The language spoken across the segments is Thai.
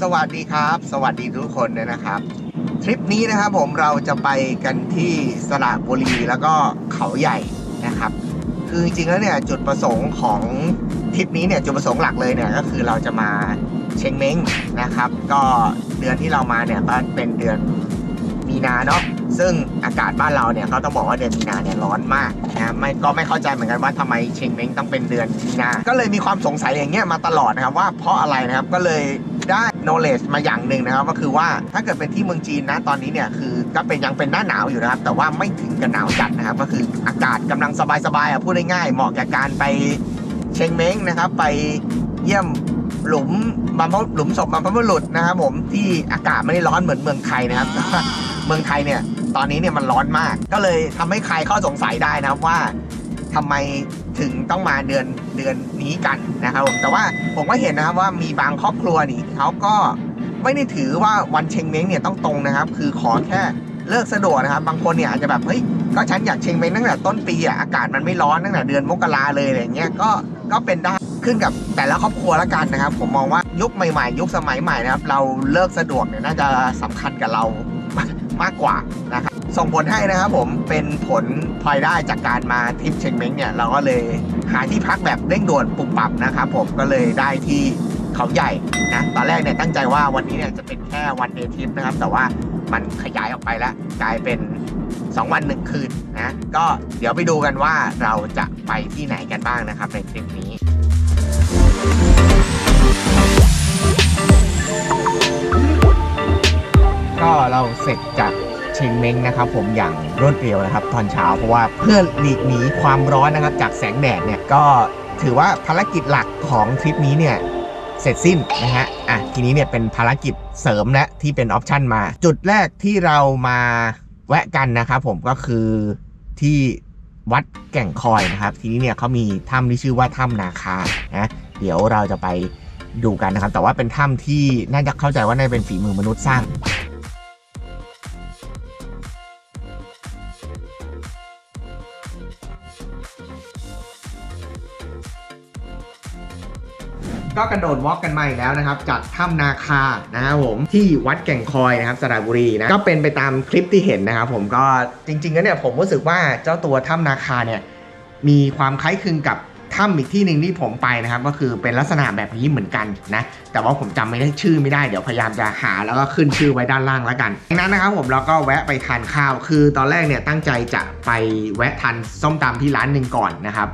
สวัสดีครับ สวัสดีทุกคนด้วยนะครับ ทริปนี้นะครับผมเราจะไปกันที่สระบุรีแล้วก็เขาใหญ่นะครับ คือจริงๆแล้วเนี่ยจุดประสงค์ของทริปนี้เนี่ยจุดประสงค์หลักเลยเนี่ยก็คือเราจะมาเชงเม้งนะครับ ก็เดือนที่เรามาเนี่ยก็เป็นเดือนมีนาเนาะซึ่งอากาศบ้านเราเนี่ยก็ต้องบอกว่าเดือนมีนาเนี่ยร้อนมากนะไม่ก็ไม่เข้าใจเหมือนกันว่าทำไมเชงเม้งต้องเป็นเดือนมีนา ก็เลยมีความสงสัยอย่างเงี้ยมาตลอดนะครับว่าเพราะอะไรนะครับก็เลย ได้ knowledge มาอย่างหนึ่งนะครับ ก็คือว่าถ้าเกิดเป็นที่เมืองจีนนะตอนนี้เนี่ยคือก็เป็นยังเป็นหน้าหนาวอยู่นะครับ แต่ว่าไม่ถึงกับหนาวจัดนะครับ ก็คืออากาศกำลังสบายๆอะพูดง่ายๆเหมาะกับการไปเชงเม้งนะครับ ไปเยี่ยมหลุมบรรพหลุมศพบรรพบุรุษนะครับผมที่อากาศไม่ได้ร้อนเหมือนเมืองไทยนะครับเมืองไทยเนี่ยตอนนี้เนี่ยมันร้อนมาก ก็เลยทำให้ใครข้อสงสัยได้นะครับว่าทำไมถึงต้องมาเดือน เดือนนี้กันนะครับผมแต่ว่าผมก็เห็นนะครับว่ามีบางครอบครัวนี่เขาก็ไม่ได้ถือว่าวันเชงเม้งเนี่ยต้องตรงนะครับ คือขอแค่เลิกสะดวกนะครับ บางคนเนี่ยอาจจะแบบเฮ้ยก็ฉันอยากเชงเม้งตั้งแต่ต้นปีอะอากาศมันไม่ร้อนตั้งแต่เดือนมกราเลยอะไรเงี้ยก็ก็เป็นได้ขึ้นกับแต่ละครอบครัวละกันนะครับ ผมมองว่ายุคใหม่ๆ ยุคสมัยใหม่นะครับ เราเลิกสะดวกเนี่ยน่าจะสำคัญกับเรา มากกว่านะครับส่งผลให้นะครับผมเป็นผลพลอยได้จากการมาทริปเชงเม้งเนี่ยเราก็เลยหาที่พักแบบเร่งด่วนปุบปับนะครับผมก็เลยได้ที่เขาใหญ่นะตอนแรกเนี่ยตั้งใจว่าวันนี้เนี่ยจะเป็นแค่วันเดทริปนะครับ แต่ว่ามันขยายออกไปแล้ว กลายเป็น 2 วัน 1 คืนนะก็เดี๋ยวไปดูกันว่าเราจะไปที่ไหนกันบ้างนะครับในทริปนี้ ก็เราเสร็จจากเชงเม้งนะครับผมอย่างรวดเร็วนะครับตอนเช้าเพราะว่าเพื่อหลีกหนีความร้อนนะครับจากแสงแดดเนี่ยก็ถือว่าภารกิจหลักของทริปนี้เนี่ยเสร็จสิ้นนะฮะ อะ ทีนี้เนี่ยเป็นภารกิจเสริมและที่เป็นออปชันมา จุดแรกที่เรามาแวะกันนะครับผมก็คือที่วัดแก่งคอยนะครับ ทีนี้เนี่ยเขามีถ้ำที่ชื่อว่าถ้ำนาคานะเดี๋ยวเราจะไปดูกันนะครับ แต่ว่าเป็นถ้ำที่น่าจะเข้าใจว่าน่าจะเป็นฝีมือมนุษย์สร้าง ก็กระโดดวอล์กกันมาอีกแล้วนะครับจากถ้ำนาคานะครับผมที่วัดแก่งคอยนะครับสระบุรีนะก็เป็นไปตามคลิปที่เห็นนะครับผมก็จริงๆแล้วเนี่ยผมรู้สึกว่าเจ้าตัวถ้ำนาคาเนี่ยมีความคล้ายคลึงกับถ้ำอีกที่หนึ่งที่ผมไปนะครับ ก็คือเป็นลักษณะแบบนี้เหมือนกันนะ แต่ว่าผมจำไม่ได้ชื่อไม่ได้เดี๋ยวพยายามจะหาแล้วก็ขึ้นชื่อไว้ด้านล่างแล้วกันดังนั้นนะครับผมเราก็แวะไปทานข้าวคือตอนแรกเนี่ยตั้งใจจะไปแวะทานส้มตำที่ร้านหนึ่งก่อนนะครับ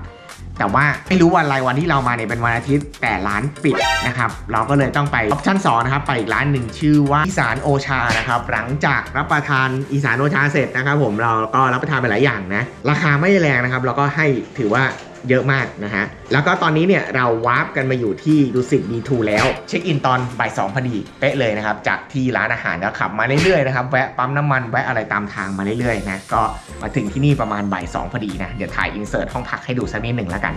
แต่ว่าไม่รู้วันอะไรวันที่เรามาเนี่ยเป็นวันอาทิตย์แต่ร้านปิดนะครับ เราก็เลยต้องไปออปชั่น2นะครับ ไปอีกร้านหนึ่งชื่อว่าอีสานโอชานะครับ หลังจากรับประทานอีสานโอชาเสร็จนะครับ ผมเราก็รับประทานไปหลายอย่างนะ ราคาไม่แรงนะครับ เราก็ให้ถือว่า เยอะมากนะฮะ แล้วก็ตอนนี้เนี่ยเราวาร์ปกันมาอยู่ที่ดูสิต B2 แล้ว เช็คอินตอนบ่ายสองพอดีเป๊ะเลยนะครับ จากที่ร้านอาหารแล้วขับมาเรื่อยๆนะครับแวะปั๊มน้ำมันแวะอะไรตามทางมาเรื่อยๆนะก็มาถึงที่นี่ประมาณบ่ายสองพอดีนะเดี๋ยวถ่ายอินเสิร์ตห้องพักให้ดูสักนิดหนึ่งแล้วกัน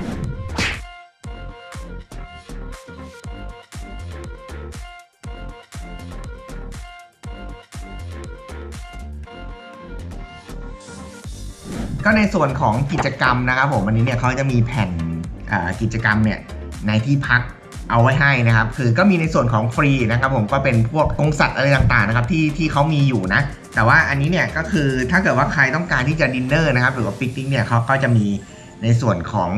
ก็ในส่วนของกิจกรรมนะครับผมวันนี้เนี่ยเขาจะมีแผ่นกิจกรรมเนี่ยในที่พักเอาไว้ให้นะครับ คือก็มีในส่วนของฟรีนะครับผมก็เป็นพวกองสัตว์อะไรต่างๆนะครับที่ที่เขามีอยู่นะ แต่ว่าอันนี้เนี่ยก็คือถ้าเกิดว่าใครต้องการที่จะดินเนอร์นะครับหรือว่าปิกนิกเนี่ยเขาก็จะมีในส่วนของ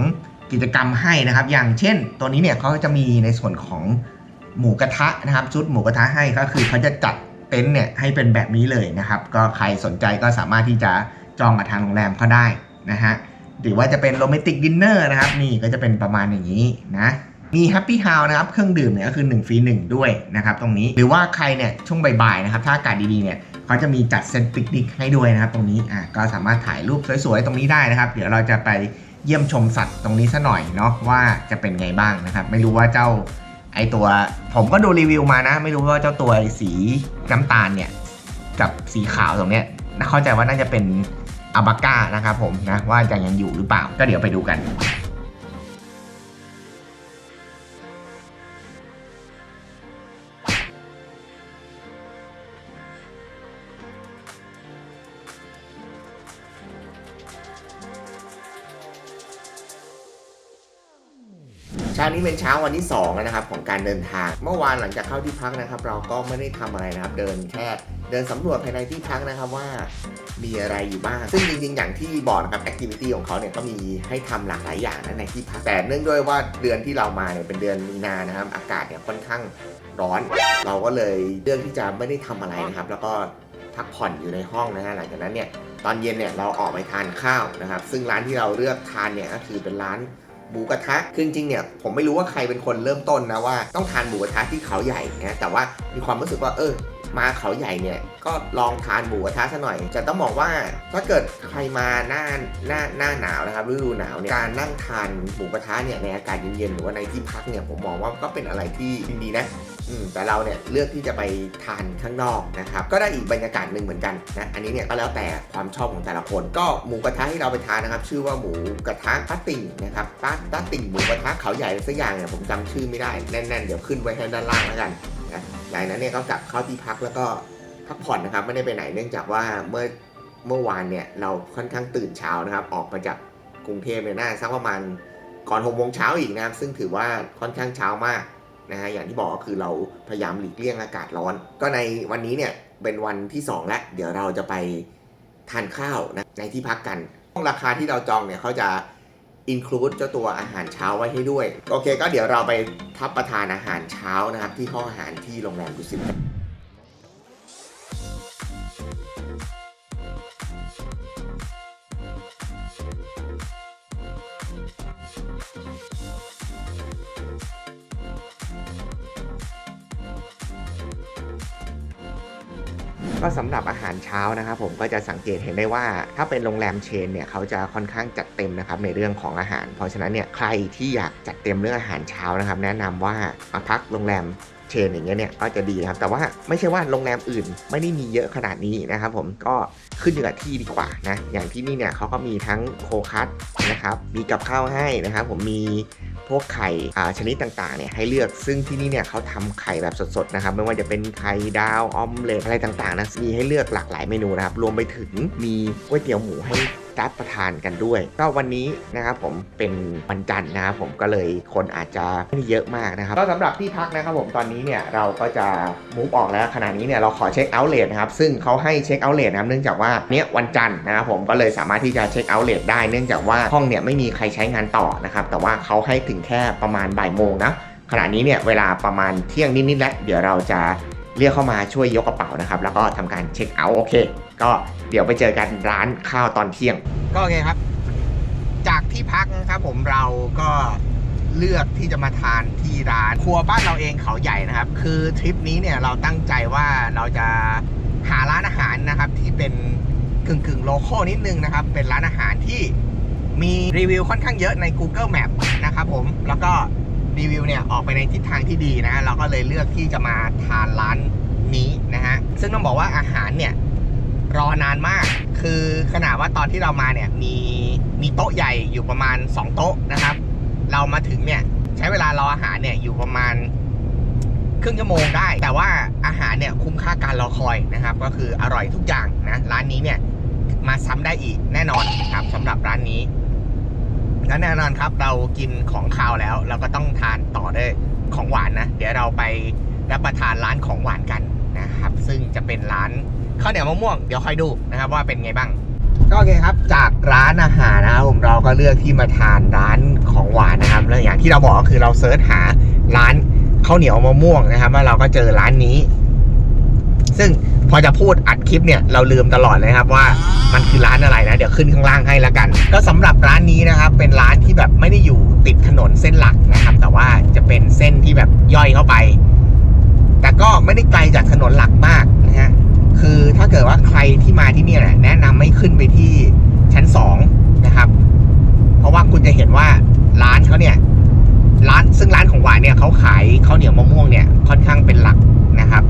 กิจกรรมให้นะครับ อย่างเช่น ตัวนี้เนี่ยเขาจะมีในส่วนของหมูกระทะนะครับชุดหมูกระทะให้ก็คือเขาจะจัดเต็นท์เนี่ยให้เป็นแบบนี้เลยนะครับ ก็ใครสนใจก็สามารถที่จะ จองกับทางโรงแรมเขาได้นะฮะหรือว่าจะเป็นโรแมนติกดินเนอร์นะครับ นี่ก็จะเป็นประมาณอย่างนี้นะมีแฮปปี้ฮาวนะครับเครื่องดื่มเนี่ยก็คือ1ฟรี1 ด้วยนะครับตรงนี้หรือว่าใครเนี่ยช่วงบ่ายๆนะครับถ้าอากาศดีๆเนี่ยเขาจะมีจัดเซตปิกนิกให้ด้วยนะครับ ตรงนี้อะก็สามารถถ่ายรูปสวยๆตรงนี้ได้นะครับ เดี๋ยวเราจะไปเยี่ยมชมสัตว์ตรงนี้ซะหน่อยเนาะว่าจะเป็นไงบ้างนะครับ ไม่รู้ว่าเจ้าไอตัว ผมก็ดูรีวิวมานะ ไม่รู้ว่าเจ้าตัวสีน้ำตาลเนี่ยกับสีขาวตรงเนี้ยเข้าใจว่าน่าจะเป็น อาบาก้านะครับผมนะว่ายังยังอยู่หรือเปล่า ก็เดี๋ยวไปดูกันเช้านี้เป็นเช้าวันที่2นะครับของการเดินทาง เมื่อวานหลังจากเข้าที่พักนะครับ เราก็ไม่ได้ทำอะไรนะครับ เดินแค่ เดินสำรวจภายในที่พักนะครับว่ามีอะไรอยู่บ้าง ซึ่งจริงๆ อย่างที่บอกนะครับแอคทิวิตี้ของเขาเนี่ยก็มีให้ทำหลากหลายอย่างนะในที่พัก แต่เนื่องด้วยว่าเดือนที่เรามาเนี่ยเป็นเดือนมีนานะครับ อากาศเนี่ยค่อนข้างร้อน เราก็เลยเลือกที่จะไม่ได้ทำอะไรนะครับ แล้วก็พักผ่อนอยู่ในห้องนะฮะหลังจากนั้นเนี่ยตอนเย็นเนี่ยเราออกไปทานข้าวนะครับ ซึ่งร้านที่เราเลือกทานเนี่ยก็คือเป็นร้านหมูกระทะคือจริงๆเนี่ยผมไม่รู้ว่าใครเป็นคนเริ่มต้นนะว่าต้องทานหมูกระทะที่เขาใหญ่นะแต่ว่ามีความรู้สึกว่าเออ มาเขาใหญ่เนี่ยก็ลองทานหมูกระทะซะหน่อย จะต้องบอกว่าถ้าเกิดใครมาหน้าหน้าหน้าหนาวนะครับฤดูหนาวเนี่ยการนั่งทานหมูกระทะเนี่ยในอากาศเย็นๆหรือว่าในที่พักเนี่ยผมมองว่าก็เป็นอะไรที่ดีนะแต่เราเนี่ยเลือกที่จะไปทานข้างนอกนะครับก็ได้อีกบรรยากาศหนึ่งเหมือนกันนะอันนี้เนี่ยก็แล้วแต่ความชอบของแต่ละคน ก็หมูกระทะที่เราไปทานนะครับ ชื่อว่าหมูกระทะป้าติ่งนะครับป้าป้าติ่งหมูกระทะเขาใหญ่สักอย่างเนี่ยผมจำชื่อไม่ได้แน่นๆเดี๋ยวขึ้นไว้ให้ด้านล่างแล้วกัน หลังจากนั้นเนี่ยก็กลับเข้าที่พักแล้วก็พักผ่อนนะครับไม่ได้ไปไหนเนื่องจากว่าเมื่อเมื่อวานเนี่ยเราค่อนข้างตื่นเช้านะครับ ออกมาจากกรุงเทพเนี่ยน่าสักประมาณก่อนหกโมงเช้าอีกนะครับซึ่งถือว่าค่อนข้างเช้ามากนะฮะอย่างที่บอกก็คือเราพยายามหลีกเลี่ยงอากาศร้อน ก็ในวันนี้เนี่ยเป็นวันที่ 2 แล้ว เดี๋ยวเราจะไปทานข้าวนะในที่พักกันราคาที่เราจองเนี่ยเขาจะ อินคลูดเจ้าตัวอาหารเช้าไว้ให้ด้วย โอเค ก็เดี๋ยวเราไปทับประทานอาหารเช้านะครับ ที่ห้องอาหารที่โรงแรมดุสิต ก็สำหรับอาหารเช้านะครับผมก็จะสังเกตเห็นได้ว่า ถ้าเป็นโรงแรมเชนเนี่ยเขาจะค่อนข้างจัดเต็มนะครับในเรื่องของอาหาร เพราะฉะนั้นเนี่ยใครที่อยากจัดเต็มเรื่องอาหารเช้านะครับ แนะนำว่ามาพักโรงแรม เชนอย่างเงี้ยเนี่ยก็จะดีนะครับแต่ว่าไม่ใช่ว่าโรงแรมอื่นไม่ได้มีเยอะขนาดนี้นะครับผมก็ขึ้นอยู่กับที่ดีกว่านะอย่างที่นี่เนี่ยเขาก็มีทั้งโคคัสนะครับมีกับข้าวให้นะครับผมมีพวกไข่อ่าชนิดต่างๆเนี่ยให้เลือกซึ่งที่นี่เนี่ยเขาทำไข่แบบสดๆนะครับไม่ว่าจะเป็นไข่ดาวออมเล็ตอะไรต่างๆนะมีให้เลือกหลากหลายเมนูนะครับรวมไปถึงมีก๋วยเตี๋ยวหมูให้ รับประทานกันด้วย ก็วันนี้นะครับผมเป็นวันจันทร์นะครับผมก็เลยคนอาจจะไม่ไเยอะมากนะครับก็สำหรับที่พักนะครับผมตอนนี้เนี่ยเราก็จะมูฟออกแล้วขณะนี้เนี่ยเราขอเช็คเอาท์เลทนะครับซึ่งเขาให้เช็คเอาท์เลทนะครับเนื่องจากว่าเนี่ยวันจันทร์นะครับผมก็เลยสามารถที่จะเช็คเอาท์เลทได้เนื่องจากว่าห้องเนี่ยไม่มีใครใช้งานต่อนะครับแต่ว่าเขาให้ถึงแค่ประมาณบ่ายโมงนะขณะนี้เนี่ยเวลาประมาณเที่ยงนิดๆแล้วเดี๋ยวเราจะ เรียกเข้ามาช่วยยกกระเป๋านะครับ แล้วก็ทำการเช็คเอาท์โอเค ก็เดี๋ยวไปเจอกันร้านข้าวตอนเที่ยง ก็โอเคครับ จากที่พักนะครับผมเราก็เลือกที่จะมาทานที่ร้านครัวบ้านเราเองเขาใหญ่นะครับ คือทริปนี้เนี่ยเราตั้งใจว่าเราจะหาร้านอาหารนะครับ ที่เป็นกึ่งกึ่งโลคอลนิดนึงนะครับ เป็นร้านอาหารที่มีรีวิวค่อนข้างเยอะใน Google Map นะครับผมแล้วก็ รีวิวเนี่ยออกไปในทิศทางที่ดีนะ เราก็เลยเลือกที่จะมาทานร้านนี้นะฮะ ซึ่งต้องบอกว่าอาหารเนี่ยรอนานมาก คือขนาดว่าตอนที่เรามาเนี่ยมีมีโต๊ะใหญ่อยู่ประมาณ 2 โต๊ะนะครับ เรามาถึงเนี่ยใช้เวลารออาหารเนี่ยอยู่ประมาณครึ่งชั่วโมงได้ แต่ว่าอาหารเนี่ยคุ้มค่าการรอคอยนะครับ ก็คืออร่อยทุกอย่างนะ ร้านนี้เนี่ยมาซ้ำได้อีกแน่นอนครับสำหรับร้านนี้ และแน่นอนครับเรากินของคาวแล้ว เราก็ต้องทานต่อด้วยของหวานนะ เดี๋ยวเราไปรับประทานร้านของหวานกันนะครับ ซึ่งจะเป็นร้านข้าวเหนียวมะม่วงเดี๋ยวค่อยดูนะครับว่าเป็นไงบ้างก็โอเคครับจากร้านอาหารนะครับผมเราก็เลือกที่มาทานร้านของหวานนะครับ แล้วอย่างที่เราบอกก็คือเราเซิร์ชหาร้านข้าวเหนียวมะม่วงนะครับว่าเราก็เจอร้านนี้ ซึ่ง พอจะพูดอัดคลิปเนี่ยเราลืมตลอดเลยครับว่ามันคือร้านอะไรนะ เดี๋ยวขึ้นข้างล่างให้ละกัน ก็สำหรับร้านนี้นะครับ เป็นร้านที่แบบไม่ได้อยู่ติดถนนเส้นหลักนะครับ แต่ว่าจะเป็นเส้นที่แบบย่อยเข้าไป แต่ก็ไม่ได้ไกลจากถนนหลักมากนะฮะคือถ้าเกิดว่าใครที่มาที่เนี่ยแนะนำไม่ขึ้นไปที่ชั้นสองนะครับ เพราะว่าคุณจะเห็นว่าร้านเขาเนี่ยร้านซึ่งร้านของหวานเนี่ยเขาขายข้าวเหนียวมะม่วงเนี่ยค่อนข้างเป็นหลักนะครับ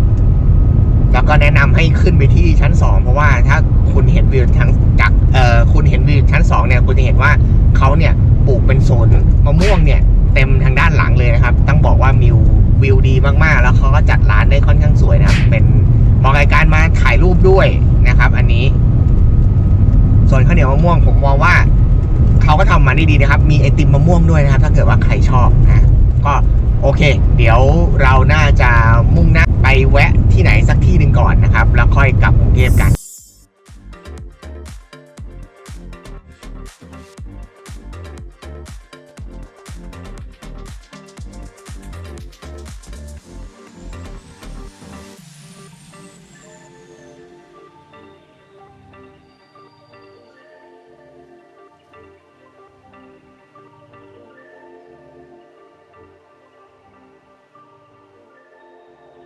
ก็แนะนำให้ขึ้นไปที่ชั้นสองเพราะว่าถ้าคุณเห็นวิวทั้งจากเอ่อคุณเห็นวิวชั้นสองเนี่ยคุณจะเห็นว่าเขาเนี่ยปลูกเป็นโซนมะม่วงเนี่ยเต็มทางด้านหลังเลยนะครับ ต้องบอกว่าวิววิวดีมากๆ แล้วเขาก็จัดร้านได้ค่อนข้างสวยนะครับ เป็นมาะกับการมาถ่ายรูปด้วยนะครับ อันนี้ ส่วนข้าวเหนียวมะม่วงผมมองว่าเขาก็ทำมาได้ดีนะครับ มีไอติมมะม่วงด้วยนะครับ ถ้าเกิดว่าใครชอบนะก็ โอเค เดี๋ยวเราน่าจะมุ่งหน้าไปแวะที่ไหนสักที่หนึ่งก่อนนะครับ แล้วค่อยกลับกรุงเทพกัน